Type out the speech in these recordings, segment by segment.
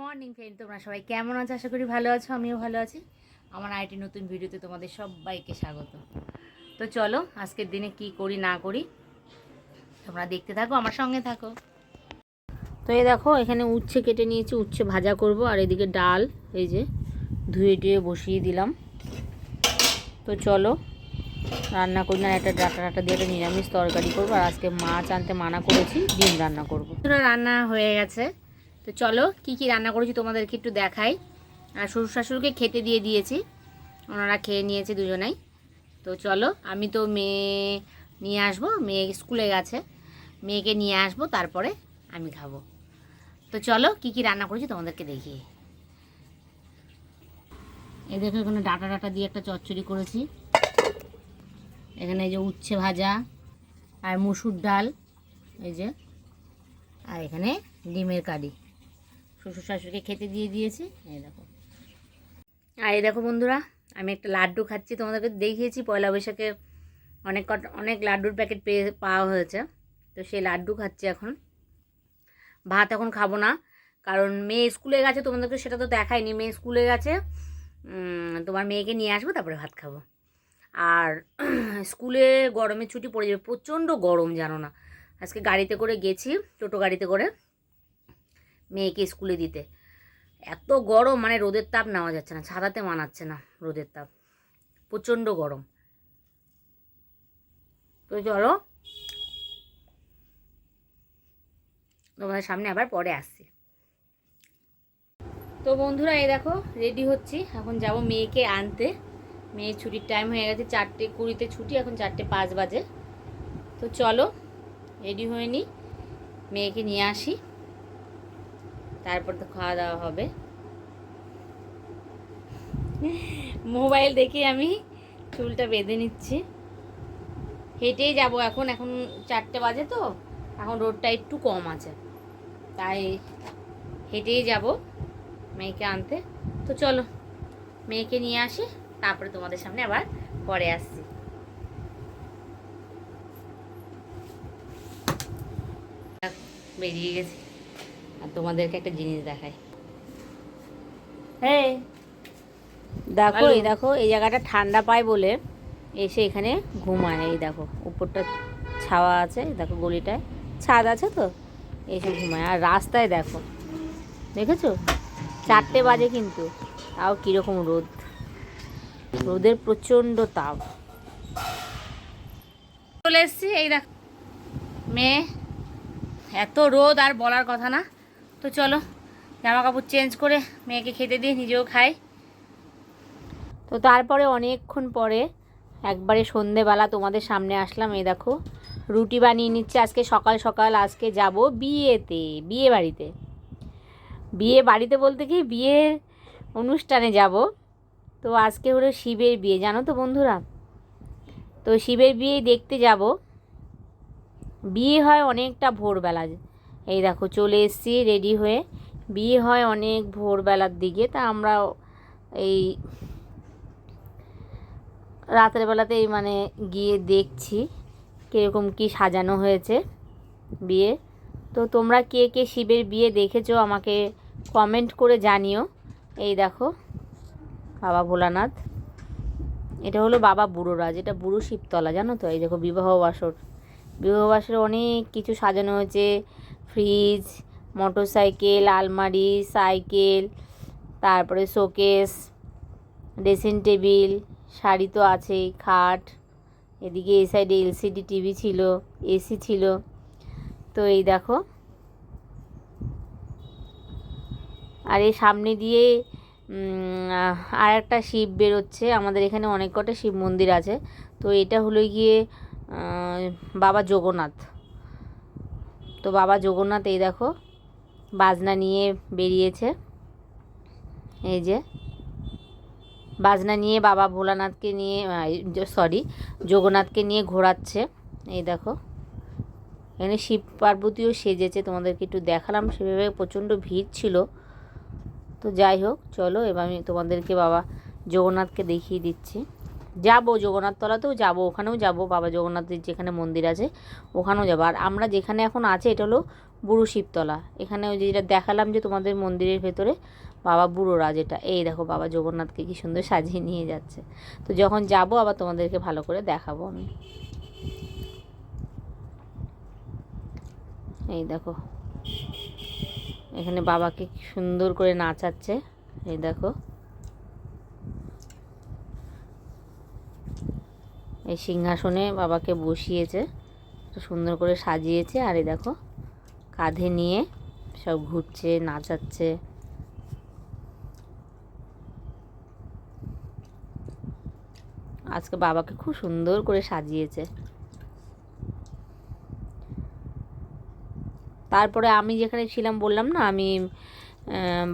Morning friend, তোমরা সবাই কেমন আছো? আশা করি ভালো আছো, আমিও ভালো আছি। আমার আইটি নতুন ভিডিওতে তোমাদের সবাইকে স্বাগত। তো চলো, আজকের দিনে কি করি, না করি, তোমরা দেখতে থাকো, আমার সঙ্গে থাকো। তো এই দেখো, এখানে উচ্ছে কেটে নিয়েছি, উচ্ছে ভাজা করব, আর এদিকে ডাল, এই যে ধুয়ে টুয়ে বসিয়ে দিলাম। তো চলো, রান্না করি, না একটা ডাটা ডাটা দিয়ে একটা নিরামিষ তরকারি করব, আর আজকে মাছ আনতে মানা করেছি, ডিম রান্না করব। রান্না হয়ে গেছে। তো চলো, কি কি রান্না করেছি তোমাদেরকে একটু দেখাই। আর শ্বশুর শাশুড়িকে খেতে দিয়ে দিয়েছি। ওনারা খেয়ে নিয়েছে দুজনেই। তো চলো, আমি তো মেয়ে নিয়ে আসব, মেয়ে স্কুলে গেছে। মেয়েকে নিয়ে আসব, তারপরে আমি খাব। তো চলো, কি কি রান্না করেছি তোমাদেরকে দেখি। এই দেখো, এখানে ডাটা ডাটা দিয়ে একটা চচ্চড়ি করেছি। এখানে এই যে উচ্ছে ভাজা, আর মুসুর ডাল, এই যে। আর এখানে ডিমের কারি। শ্বশুর শাশুড়িকে খেতে দিয়ে দিয়েছি। এই দেখো। আর এই দেখো বন্ধুরা, আমি একটা লাড্ডু খাচ্ছি, তোমাদেরকে দেখিয়েছি, পয়লা বৈশাখে অনেক অনেক লাড্ডুর প্যাকেট পেয়ে, পাওয়া হয়েছে। তো সেই লাড্ডু খাচ্ছি এখন। ভাত এখন খাব না, কারণ মেয়ে স্কুলে গেছে, তোমাদেরকে সেটা তো দেখায়নি মেয়ে স্কুলে গেছে তোমার মেয়েকে নিয়ে আসব, তারপরে ভাত খাব। আর স্কুলে গরমের ছুটি পড়ে যাবে, প্রচণ্ড গরম, জানো না। আজকে গাড়িতে করে গেছি, টোটো গাড়িতে করে। মেয়েকে স্কুলে দিতে। এত গরম মানে রোদের তাপ নেওয়া যাচ্ছে না ছাদাতে মানাচ্ছে না রোদের তাপ। প্রচণ্ড গরম। তো চলো। তোমাদের সামনে আবার পরে আসছি। তো বন্ধুরা, এই দেখো রেডি হচ্ছি। এখন যাব মেয়েকে আনতে। মেয়ের ছুটির টাইম হয়ে গেছে চারটে, কুড়িতে ছুটি, এখন চারটে পাঁচ বাজে। তো চলো রেডি হয়ে নি। মেয়েকে নিয়ে আসি। তারপর তো খাওয়া দাওয়া হবে। মোবাইল দেখে আমি চুলটা বেঁধে নিচ্ছি। হেঁটেই যাব এখন এখন চারটে বাজে তো, এখন রোডটা একটু কম আছে। তাই হেঁটেই যাব মেয়েকে আনতে। তো চলো, মেয়েকে নিয়ে আসি, তারপরে তোমাদের সামনে আবার পরে আসছি। বেরিয়ে গেছি। আর তোমাদেরকে একটা জিনিস দেখাই। হ্যাঁ দেখো এই দেখো এই জায়গাটা ঠান্ডা পায় বলে এসে এখানে ঘুমায়। এই দেখো উপরটা ছাওয়া আছে দেখো গলিটায়। ছাদ আছে তো এসে ঘুমায়। আর রাস্তায় দেখো দেখেছ? চারটে বাজে কিন্তু তাও কীরকম রোদ। রোদের প্রচণ্ড তাপ। চলে এসছি এই দেখ মেয়ে এত রোদ আর বলার কথা না। তো চলো, জামা কাপড় চেঞ্জ করে মেয়েকে খেতে দিয়ে নিজেও খাই। তো তারপরে অনেকক্ষণ পরে একবারে সন্ধেবেলা তোমাদের সামনে আসলাম, এই দেখো, রুটি বানিয়ে নিচ্ছে আজকে সকাল সকাল, আজকে যাব বিয়েতে, বিয়ে বাড়িতে। বিয়ে বাড়িতে বলতে কি বিয়ের অনুষ্ঠানে যাব। তো আজকে হলো শিবের বিয়ে, জানো তো বন্ধুরা? তো শিবের বিয়ে দেখতে যাব। বিয়ে হয় অনেকটা ভোরবেলা এই দেখো, চলে এসেছি রেডি হয়ে। বিয়ে হয় অনেক ভোরবেলার দিকে, তা আমরা এই রাতের বেলাতেই মানে গিয়ে দেখছি কীরকম কি সাজানো হয়েছে বিয়ে। তো তোমরা কে কে শিবের বিয়ে দেখেছ আমাকে কমেন্ট করে জানিও। এই দেখো, বাবা ভোলানাথ। এটা হলো বাবা বুড়োরাজ এটা বুড়ো শিবতলা, জানো তো? এই দেখো, বিবাহ বাসর। বিবাহ বাসরে অনেক কিছু সাজানো হয়েছে। ফ্রিজ মোটর সাইকেল আলমারি, সাইকেল, তারপরে শোকেস, ড্রেসিং টেবিল, শাড়ি তো আছেই, খাট, এদিকে এই সাইডে এলসিডি টিভি ছিল এসি ছিল। তো এই দেখো। আর এই সামনে দিয়ে আর একটা শিব বেরোচ্ছে। আমাদের এখানে অনেক কটা শিব মন্দির আছে। তো এটা হলো গিয়ে বাবা জগন্নাথ। তো বাবা জগন্নাথ, এই দেখো, বাজনা নিয়ে বেরিয়েছে। এই যে, বাজনা নিয়ে বাবা ভোলানাথকে নিয়ে সরি জগন্নাথকে নিয়ে ঘোরাচ্ছে। এই দেখো, এখানে শিব পার্বতীও সেজেছে, তোমাদেরকে একটু দেখালাম, সেভাবে প্রচণ্ড ভিড় ছিল। তো যাই হোক, চলো, এবার আমি তোমাদেরকে বাবা জগন্নাথকে দেখিয়ে দিচ্ছি। যাব জগন্নাথ তলাতেও যাব, ওখানেও যাব, বাবা জগন্নাথের যেখানে মন্দির আছে, ওখানেও যাব। আর আমরা যেখানে এখন আছে, এটা হলো বুড়ো শিবতলা। এখানে ওই যেটা দেখালাম যে তোমাদের মন্দিরের ভেতরে, বাবা বুড়ো বুড়োরা যেটা এই দেখো বাবা জগন্নাথকে কি সুন্দর সাজিয়ে নিয়ে যাচ্ছে। তো যখন যাব আবার তোমাদেরকে ভালো করে দেখাবো আমি। এই দেখো। এখানে বাবাকে সুন্দর করে নাচাচ্ছে। এই দেখো। এই সিংহাসনে বাবাকে বসিয়েছে সুন্দর করে সাজিয়েছে। আর এই দেখো, কাঁধে নিয়ে সব ঘুরছে, নাচাচ্ছে। আজকে বাবাকে খুব সুন্দর করে সাজিয়েছে। তারপরে আমি যেখানে ছিলাম বললাম না, আমি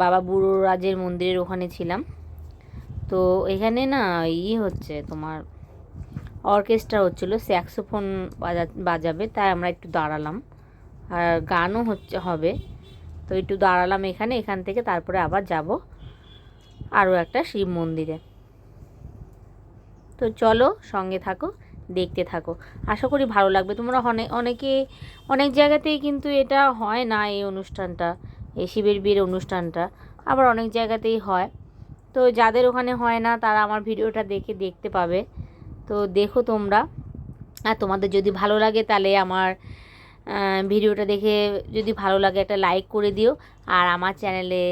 বাবা বুড়ো রাজের মন্দিরের ওখানে ছিলাম। তো এখানে না ই হচ্ছে তোমার অর্কেস্ট্রা হচ্ছিল, স্যাক্সোফোন বাজা, বাজাবে, তাই আমরা একটু দাঁড়ালাম। আর গানও হচ্ছে, হবে। তো একটু দাঁড়ালাম এখানে, এখান থেকে তারপরে আবার যাব আরও একটা শিব মন্দিরে। তো চলো, সঙ্গে থাকো, দেখতে থাকো। আশা করি ভালো লাগবে। তোমরা অনেক অনেকে, অনেক জায়গাতেই কিন্তু এটা হয় না এই অনুষ্ঠানটা, এই শিবের বিয়ের অনুষ্ঠানটা। আবার অনেক জায়গাতেই হয়। তো যাদের ওখানে হয় না, তারা আমার ভিডিওটা দেখে, দেখতে পাবে। তো দেখো তোমরা। আর তোমাদের যদি ভালো লাগে তাহলে আমার ভিডিওটা দেখে যদি ভালো লাগে একটা লাইক করে দিও। আর আমার চ্যানেলে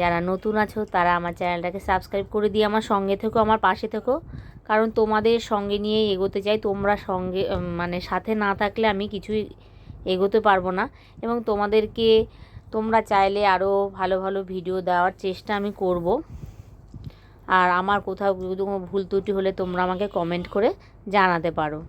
যারা নতুন আছো, তারা আমার চ্যানেলটাকে সাবস্ক্রাইব করে দিয়ে আমার সঙ্গে থেকো, আমার পাশে থেকো। কারণ তোমাদের সঙ্গে নিয়ে এগোতে চাই। তোমরা সঙ্গে মানে সাথে না থাকলে আমি কিছুই এগোতে পারব না। এবং তোমাদেরকে, তোমরা চাইলে আরও ভালো ভালো ভিডিও দেওয়ার চেষ্টা আমি করব। আর আমার কোথাও কোনো ভুল ত্রুটি হলে তোমরা আমাকে কমেন্ট করে জানাতে পারো।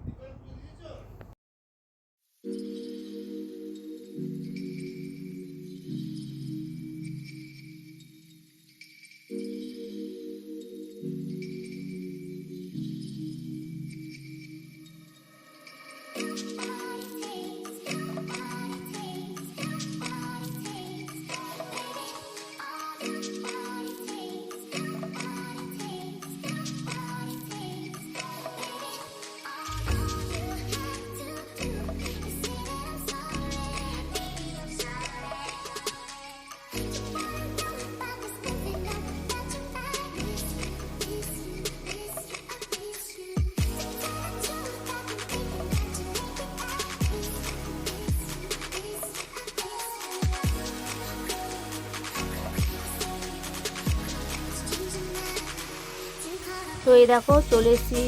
তো এই দেখো চলে এসেছি,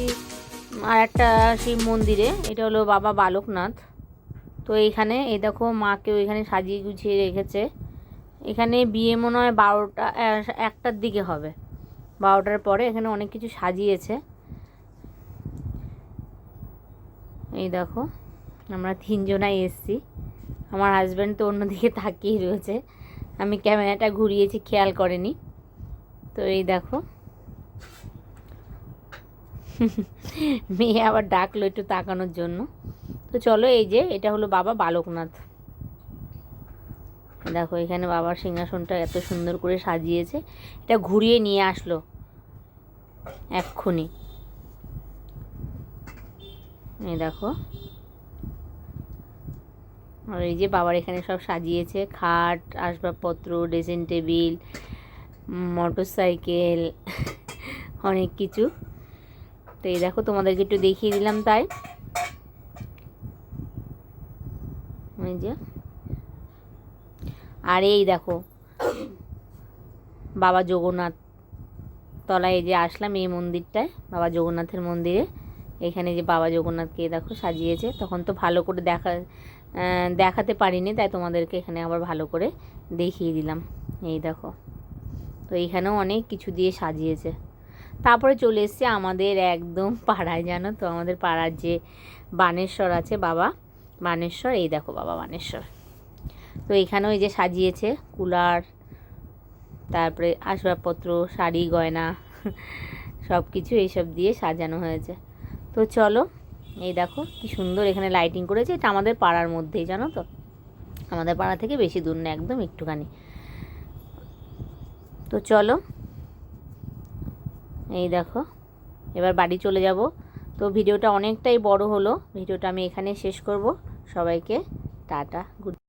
আর একটা শিব মন্দিরে, এটা হলো বাবা বালকনাথ। তো এইখানে, এই দেখো মাকে এখানে সাজিয়ে গুছিয়ে রেখেছে। এখানে বিয়ে মনে হয় বারোটা একটার দিকে হবে। বারোটার পরে এখানে অনেক কিছু সাজিয়েছে। এই দেখো, আমরা তিনজনাই এসছি। আমার হাজব্যান্ড তো অন্যদিকে তাকিয়ে রয়েছে। আমি ক্যামেরাটা ঘুরিয়েছি, খেয়াল করেনি। তো এই দেখো। মেয়ে আবার ডাকলো একটু তাকানোর জন্য। তো চলো এই যে, এটা হলো বাবা বালকনাথ। দেখো, এখানে বাবার সিংহাসনটা এত সুন্দর করে সাজিয়েছে। এটা ঘুরিয়ে নিয়ে আসলো। এক্ষুনি। এই দেখো। আর এই যে বাবার এখানে সব সাজিয়েছে। খাট, আসবাবপত্র, ড্রেসিং টেবিল মোটর সাইকেল অনেক কিছু। তো এই দেখো, তোমাদেরকে একটু দেখিয়ে দিলাম তাই। যে। আর এই দেখো, বাবা জগন্নাথ তলায় এই যে আসলাম এই মন্দিরটায়, বাবা জগন্নাথের মন্দিরে। এখানে যে বাবা জগন্নাথকে দেখো সাজিয়েছে। তখন তো ভালো করে দেখা দেখাতে পারিনি, তাই তোমাদেরকে এখানে আবার ভালো করে দেখিয়ে দিলাম। এই দেখো, তো এইখানেও অনেক কিছু দিয়ে সাজিয়েছে। তারপরে চলে এসছে আমাদের একদম পাড়ায়, জানো তো? আমাদের পাড়ার যে বানেশ্বর আছে বাবা, বানেশ্বর, এই দেখো বাবা বানেশ্বর। তো এখানেও এই যে সাজিয়েছে কুলার, তারপরে আসবাবপত্র, শাড়ি, গয়না সব কিছু এইসব দিয়ে সাজানো হয়েছে। তো চলো, এই দেখো কি সুন্দর এখানে লাইটিং করেছে। এটা আমাদের পাড়ার মধ্যেই, জানো তো? আমাদের পাড়া থেকে বেশি দূর না, একদম একটুখানি। তো চলো এই দেখো, এবার বাড়ি চলে যাব। তো ভিডিওটা অনেকটাই বড় হলো, ভিডিওটা আমি এখানে শেষ করব। সবাইকে টাটা, গুড